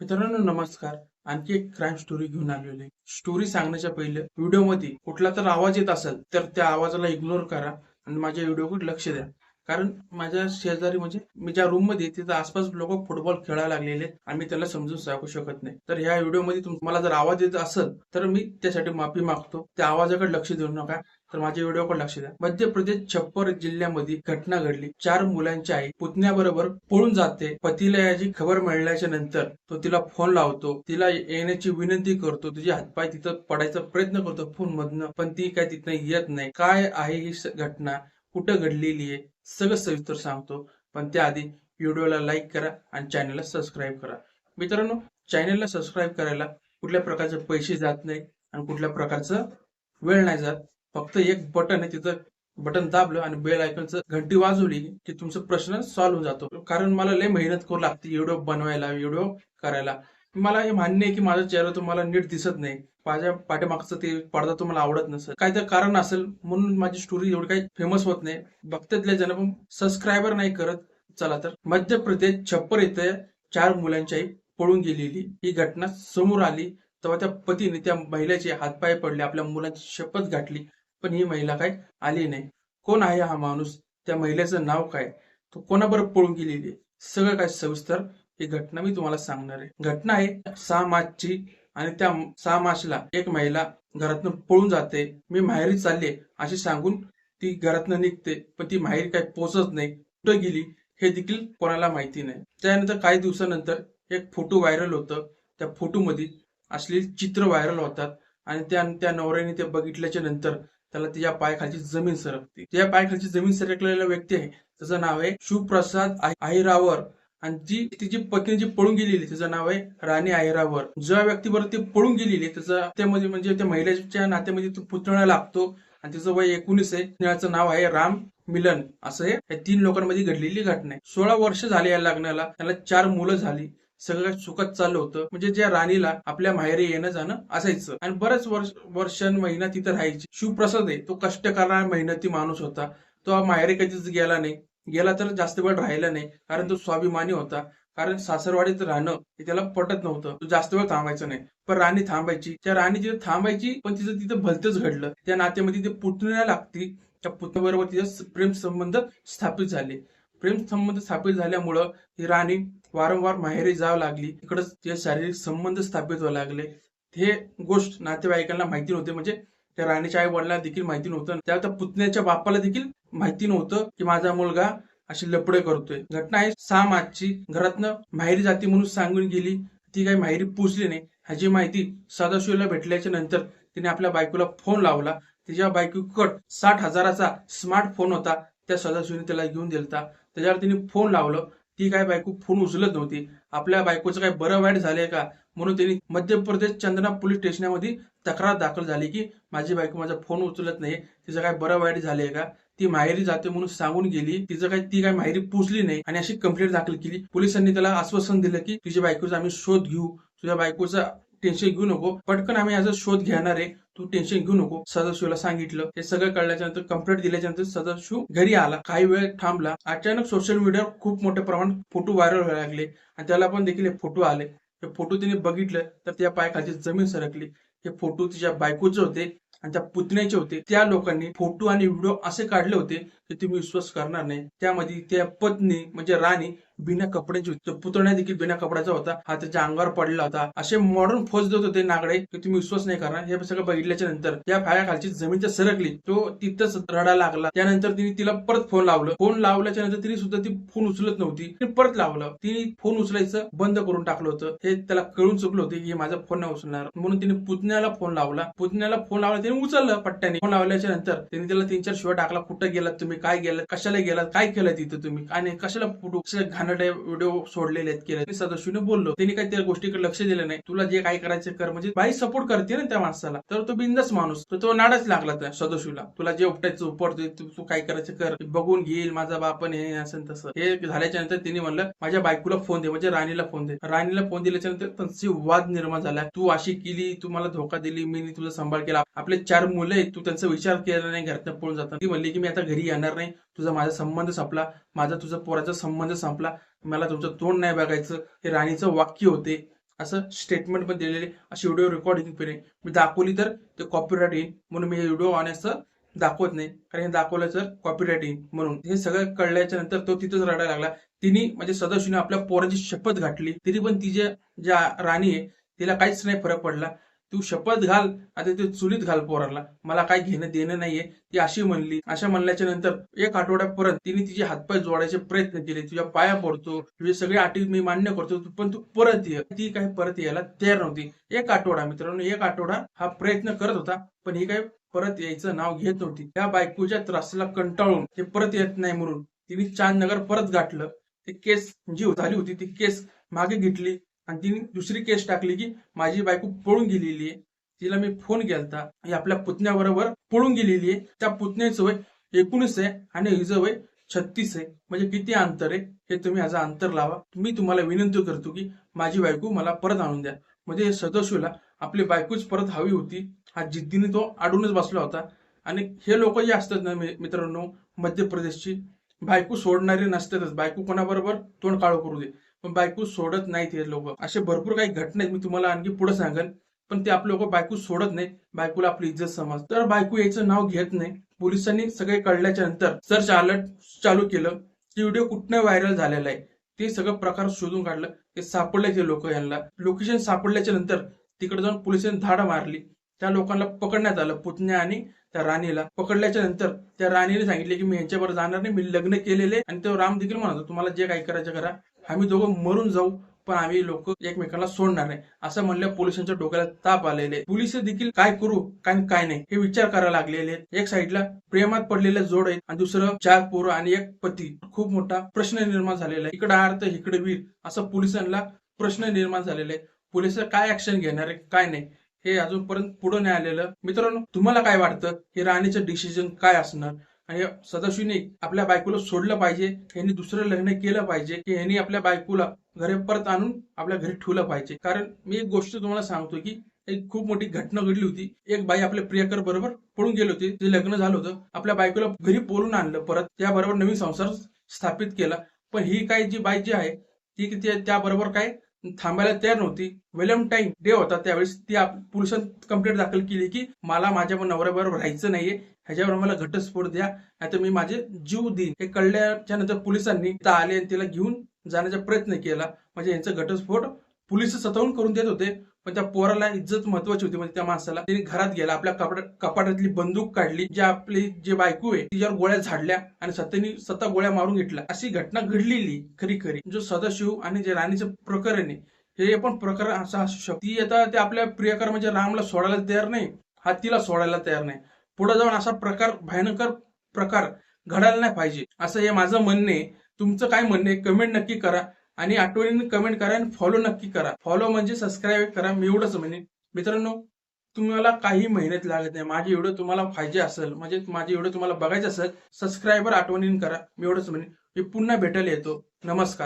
मित्रांनो नमस्कार. आणखी एक क्राईम स्टोरी घेऊन आलेलो आहे. स्टोरी सांगण्याच्या पहिले व्हिडिओमध्ये कुठला तर आवाज येत असेल तर त्या आवाजाला इग्नोर करा आणि माझ्या व्हिडिओकडे लक्ष द्या. कारण माझ्या शेजारी म्हणजे मी ज्या रूममध्ये तिथं आसपास लोक फुटबॉल खेळायला लागलेले आहेत. आणि मी त्याला समजून सांगू शकत नाही. तर ह्या व्हिडिओमध्ये तुम्हाला जर आवाज येत असेल तर मी त्यासाठी माफी मागतो. त्या आवाजाकडे लक्ष देऊ नका. तर माझ्या व्हिडिओकडे लक्ष द्या. मध्य प्रदेश छप्पर जिल्ह्यामध्ये घटना घडली. चार मुलांची आई पुतण्याबरोबर पळून जाते. पतीला याची खबर मिळाल्याच्या नंतर तो तिला फोन लावतो. तिला येण्याची विनंती करतो. तुझे हातपाय तिथं पडायचा प्रयत्न करतो. फोन मधनं पण ती काय तिथं येत नाही. काय आहे ही घटना? कुठं घडलेली आहे? सगळं सविस्तर सांगतो. पण त्याआधी व्हिडिओला लाईक करा आणि चॅनलला सबस्क्राईब करा. मित्रांनो चॅनलला सबस्क्राईब करायला कुठल्या प्रकारचे पैसे जात नाही आणि कुठल्या प्रकारचं वेळ नाही जात. फक्त एक बटन आहे तिथं बटन दाबलं आणि बेल आयकॉनचं घंटी वाजवली की तुमचा प्रश्न सॉल्व्ह होऊन जातो. कारण मला लय मेहनत करू लागते व्हिडिओ बनवायला व्हिडिओ करायला. मला हे मान्य आहे की माझा चेहरा तुम्हाला नीट दिसत नाही. माझ्या पाठीमागचं ते पडदा तुम्हाला आवडत नसेल. काय तर कारण असेल म्हणून माझी स्टोरी एवढी काही फेमस होत नाही. बघतातल्या जण पण सबस्क्रायबर नाही करत. चला तर. मध्य प्रदेश छप्पर येथे चार मुलांच्याही पळून गेलेली ही घटना समोर आली. तेव्हा त्या पतीने त्या महिलेचे हातपाय पडले. आपल्या मुलांची शपथ घातली पण ही महिला काय आली नाही. कोण आहे हा माणूस? त्या महिलेचं नाव काय? तो कोणाबरोबर पळून गेलेली सगळं काय सविस्तर ही घटना मी तुम्हाला सांगणार आहे. घटना आहे सहा मार्चची आणि त्या सहा मार्चला एक महिला घरातनं पळून जाते. मी माहेरी चालले अशी सांगून ती घरातनं निघते. पण ती माहेरी काही पोचत नाही. कुठं गेली हे देखील कोणाला माहिती नाही. त्यानंतर काही दिवसानंतर एक फोटो व्हायरल होतं. त्या फोटोमध्ये असलेली चित्र व्हायरल होतात आणि त्या त्या नवऱ्याने ते बघितल्याच्या नंतर त्याला तिच्या पायाखालची जमीन सरकते. त्या पायाखालची जमीन सरकलेला व्यक्ती आहे. त्याचं नाव आहे शिवप्रसाद आहि- आहिरावर. आणि जी तिची पत्नी जी पळून गेलेली तिचं नाव आहे राणी आयरावर. ज्या व्यक्तीवर ती पळून गेलेली त्याचा त्यामध्ये म्हणजे त्या महिलेच्या नात्यामध्ये तो पुतळा लागतो आणि तिचं वय एकोणीस आहे. त्याचं नाव आहे राम मिलन. असं हे तीन लोकांमध्ये घडलेली घटना आहे. सोळा वर्ष झाली या लग्नाला. त्याला चार मुलं झाली. सगळं सुखत सुखात चाललं होतं. म्हणजे ज्या राणीला आपल्या माहेरी येणं जाणं असायचं. आणि बरेच वर्ष वर्ष महिना तिथं राहायची. शिवप्रसाद आहे. तो कष्ट करणारा मेहनती माणूस होता. तो माहेरी कधीच गेला नाही. गेला तर जास्त वेळ राहिला नाही कारण तो स्वाभिमानी होता. कारण सासरवाडीत राहणं हे त्याला पटत नव्हतं. तो जास्त वेळ थांबायचं नाही. पण राणी थांबायची. त्या राणी तिथे थांबायची पण तिचं तिथं भलतंच घडलं. त्या नात्यामध्ये ते पुतण्या लागती त्या पुतण्याबरोबर तिचं प्रेम संबंध स्थापित झाले. प्रेम संबंध स्थापित झाल्यामुळं ही राणी वारंवार माहेरी जावं लागली. इकडं तिचे शारीरिक संबंध स्थापित व्हायला लागले. हे गोष्ट नातेवाईकांना माहिती नव्हते. म्हणजे त्या राणीच्या आई वडिलांना देखील माहिती नव्हतं. त्या पुतण्याच्या बापाला देखील माहिती नव्हतं की माझा मुलगा अशी लपडे करतोय. घटना आहे सहा मार्चची. घरातनं माहेरी जाती म्हणून सांगून गेली. ती काही माहेरी पोचली नाही. ह्याची माहिती सदाशिवला भेटल्याच्या नंतर तिने आपल्या बायकोला फोन लावला. तिच्या बायकोकड साठ हजाराचा स्मार्टफोन होता. त्या सदाशिवने त्याला घेऊन दिलता. त्याच्यावर तिने फोन लावलं. ती काय बायको फोन उचलत नव्हती. आपल्या बायकोचं काय बरं वाईट झालंय का? म्हणून त्यांनी मध्य प्रदेश चंदना पोलीस स्टेशनमध्ये तक्रार दाखल झाली की माझी बायको माझा फोन उचलत नाही. तिचं काय बरं वाईट झालंय का? ती माहेरी जाते म्हणून सांगून गेली. तिचं काय ती काय माहेरी पोचली नाही आणि अशी कंप्लेंट दाखल केली. पोलिसांनी त्याला आश्वासन दिलं की तुझ्या बायकोचा आम्ही शोध घेऊ. तुझ्या बायकोचा टेन्शन घेऊ नको. पटकन आम्ही याचा शोध घेणार आहे. तू टेन्शन घेऊ नको. सदाशिवला सांगितलं. हे सगळं कळल्याच्या नंतर कंप्लेंट दिल्याच्या नंतर सदाशिव घरी आला. काही वेळ थांबला. अचानक सोशल मीडियावर खूप मोठ्या प्रमाणात फोटो व्हायरल व्हायला लागले. आणि त्याला पण देखील हे फोटो आले. हे फोटो तिने बघितलं. तर त्या पायाखालची जमीन सरकली. हे फोटो तिच्या बायकोचे होते. आणि त्या पुतण्याचे होते. त्या लोकांनी फोटो आणि व्हिडिओ असे काढले होते तर तुम्ही विश्वास करणार नाही. त्यामध्ये त्या पत्नी म्हणजे राणी बिना कपड्याची होती. पुतण्या देखील बिना कपड्याचा होता. हा त्याच्या अंगावर पडला होता. असे मॉडर्न फोज देत होते नागडे. की तुम्ही विश्वास नाही करणार. हे सगळं बघितल्याच्या नंतर त्या फाळ्याखालची जमीन तर सरकली. तो तिथंच रडा लागला. त्यानंतर तिने तिला परत फोन लावलं. फोन लावल्याच्या नंतर तिने सुद्धा ती फोन उचलत नव्हती. तिने परत लावलं. तिने फोन उचलायचं बंद करून टाकलं होतं. हे त्याला कळून चुकलं होतं की हे माझा फोन नाही उचलणार. म्हणून तिने पुतण्याला फोन लावला. पुतण्याला फोन लावला. तिने उचललं पट्ट्याने. फोन लावल्याच्या नंतर तिने त्याला तीन चार शिवाय टाकला कुठं गेलात तुम्ही? काय गेलात कशाला गेलात काय केलं तिथं तुम्ही? आणि कशाला फोटो घाणडे व्हिडिओ सोडलेले आहेत केले? मी सदस्यूने बोललो. त्यांनी काही त्या गोष्टीकडे लक्ष दिलं नाही. तुला जे काय करायचं कर म्हणजे बाई सपोर्ट करते ना त्या माणसाला. तर तो बिंदस माणूस. तर तो नाडच लागला त्या सदस्यूला. तुला जे उपटायचं उपटतोय तू तू काय करायचं कर. बघून घेईल माझा बापन हे असं तसं. हे झाल्याच्यानंतर तिने म्हणलं माझ्या बायकोला फोन दे म्हणजे राणीला फोन दे. राणीला फोन दिल्याच्या नंतर त्यांची वाद निर्माण झाला. तू अशी केली तू मला धोका दिली मी तुझा सांभाळ केला. आपले चार मुलं आहेत तू त्यांचा विचार केला नाही घरात पळून जातात ती म्हणली की मी आता घरी येणार नाही. तुझा माझा संबंध संपला. माझा तुझा पोराचा संबंध संपला. मला तुमचं तोंड नाही बघायचं. हे राणीचं वाक्य होते. असं स्टेटमेंट पण दिलेले. अशी व्हिडिओ रेकॉर्डिंग पण मी दाखवली तर ते कॉपीराईट येईल म्हणून मी हे व्हिडिओ आणायचं दाखवत नाही. कारण हे दाखवलं तर कॉपीराईट येईल म्हणून हे सगळं कळल्याच्या नंतर तो तिथंच रडायला लागला. तिने म्हणजे सदाशिवने आपल्या पोराची शपथ घातली. तरी पण तिच्या ज्या राणी आहे तिला काहीच नाही फरक पडला. तू शपथ घाल आता ते चुलीत घाल पोराला. मला काय घेणं देणं नाहीये. ती अशी म्हणली. अशा म्हणल्याच्या नंतर एक आठवड्यापर्यंत तिने तिचे हातपाय जोडायचे प्रयत्न केले. तुझ्या पाया पडतो. तुझे सगळे अटी मी मान्य करतो. पण तू परत ये. ती काही परत यायला तयार नव्हती. एक आठवडा मित्रांनो एक आठवडा हा प्रयत्न करत होता. पण ही काही परत यायचं नाव घेत नव्हती. त्या बायकोच्या त्रासाला कंटाळून ते परत येत नाही म्हणून तिने चांदनगर परत गाठलं. ते केस जी झाली होती ती केस मागे घेतली. आणि तिने दुसरी केस टाकली की माझी बायको पळून गेलेली आहे. तिला मी फोन केलता. ही आपल्या पुतण्याबरोबर पळून गेलेली आहे. त्या पुतण्याचं वय एकोणीस आहे आणि हिचं वय छत्तीस आहे. म्हणजे किती अंतर आहे? हे तुम्ही ह्याचा अंतर लावा. मी तुम्हाला विनंती करतो की माझी बायको मला परत आणून द्या. म्हणजे सदस्यूला आपली बायकोच परत हवी होती. हा जिद्दीने तो अडूनच बसला होता. आणि हे लोक जे असतात ना मित्रांनो मध्य प्रदेशची बायको सोडणारे नसतातच. बायको कोणाबरोबर? तोंड काळो करू दे. पण बायको सोडत नाहीत हे लोक. असे भरपूर काही घटना आहेत मी तुम्हाला आणखी पुढे सांगेन. पण ते आपले लोक बायको सोडत नाही बायकोला आपली इज्जत समज. तर बायको याचं नाव घेत नाही. पोलिसांनी सगळे कळल्याच्या नंतर सर्च अलर्ट चालू केलं. ते व्हिडिओ कुठनं व्हायरल झालेला आहे ते सगळं प्रकार शोधून काढलं. ते सापडले ते लोक यांना. लोकेशन सापडल्याच्या नंतर तिकडे जाऊन पोलिसांनी धाड मारली. त्या लोकांना पकडण्यात आलं पुतण्या आणि त्या राणीला. पकडल्याच्या नंतर त्या राणीने सांगितले की मी यांच्याबरोबर जाणार नाही मी लग्न केलेले आणि तो राम देखील म्हणतो तुम्हाला जे काही करायचं करा. आम्ही दोघं मरून जाऊ पण आम्ही लोक एकमेकांना सोडणार नाही. असं म्हणल्या पोलिसांच्या डोक्याला ताप आलेले. पोलीस देखील काय करू काय काय नाही हे विचार करायला लागलेले आहेत. एक साईडला प्रेमात पडलेले जोड आहेत आणि दुसरं चार पोरं आणि एक पती. खूप मोठा प्रश्न निर्माण झालेला आहे. इकडे अर्थ इकडे वीर असं पोलिसांना प्रश्न निर्माण झालेला आहे पोलीस काय ऍक्शन घेणार आहे काय नाही हे अजूनपर्यंत पुढे नाही आलेलं. मित्रांनो तुम्हाला काय वाटतं? हे राणीचं डिसिजन काय असणार? आणि सदाशिवने आपल्या बायकोला सोडलं पाहिजे यांनी दुसरं लग्न केलं पाहिजे की यांनी आपल्या बायकोला घरी परत आणून आपल्या घरी ठेवलं पाहिजे. कारण मी एक गोष्ट तुम्हाला सांगतो की एक खूप मोठी घटना घडली होती. एक बाई आपल्या प्रियकर बरोबर पळून गेली होती. जे लग्न झालं होतं. आपल्या बायकोला घरी बोलून आणलं परत. त्याबरोबर नवीन संसार स्थापित केला. पण ही काय जी बाई जी आहे ती त्याबरोबर काय थांबायला तयार नव्हती. व्हॅलेंटाईन डे होता त्यावेळेस. ती आप- पोलिसांत कंप्लेंट दाखल केली की मला माझ्या नवऱ्याबरोबर राहायचं नाहीये. ह्याच्यावर मला घटस्फोट द्या. नाहीतर मी माझे जीव देईन. हे कळल्याच्या नंतर पोलिसांनी आले आणि तिला घेऊन जाण्याचा प्रयत्न केला. म्हणजे यांचा घटस्फोट पोलीस सतावून करून देत होते पण त्या पोराला इज्जत महत्वाची होती. म्हणजे त्या माणसाला त्यांनी घरात गेला आपल्या कपाटातली बंदूक काढली जे आपली जे बायको आहे तिच्यावर गोळ्या झाडल्या आणि सत्यानी स्वतः गोळ्या मारून घेतल्या. अशी घटना घडलेली खरी खरी. जो सदाशिव आणि जे राणीचं प्रकरण आहे हे पण प्रकरण असं असू शकतो. ती आता ते आपल्या प्रियकर म्हणजे रामला सोडायला तयार नाही हा तिला सोडायला तयार नाही. पुढे जाऊन असा प्रकार भयानकर प्रकार घडायला नाही पाहिजे. असं हे माझं म्हणणं आहे. तुमचं काय म्हणणे कमेंट नक्की करा. आणि आठवणीने कमेंट करा आणि फॉलो नक्की करा. फॉलो म्हणजे सबस्क्राईब करा. मी एवढंच म्हणेन. मित्रांनो तुम्हाला काही मेहनत लागत नाही. माझे एवढं तुम्हाला पाहिजे असेल म्हणजे माझे एवढं तुम्हाला बघायचं असेल सबस्क्राईबर आठवणीने करा. मी एवढंच म्हणेन. मी पुन्हा भेटायला येतो. नमस्कार.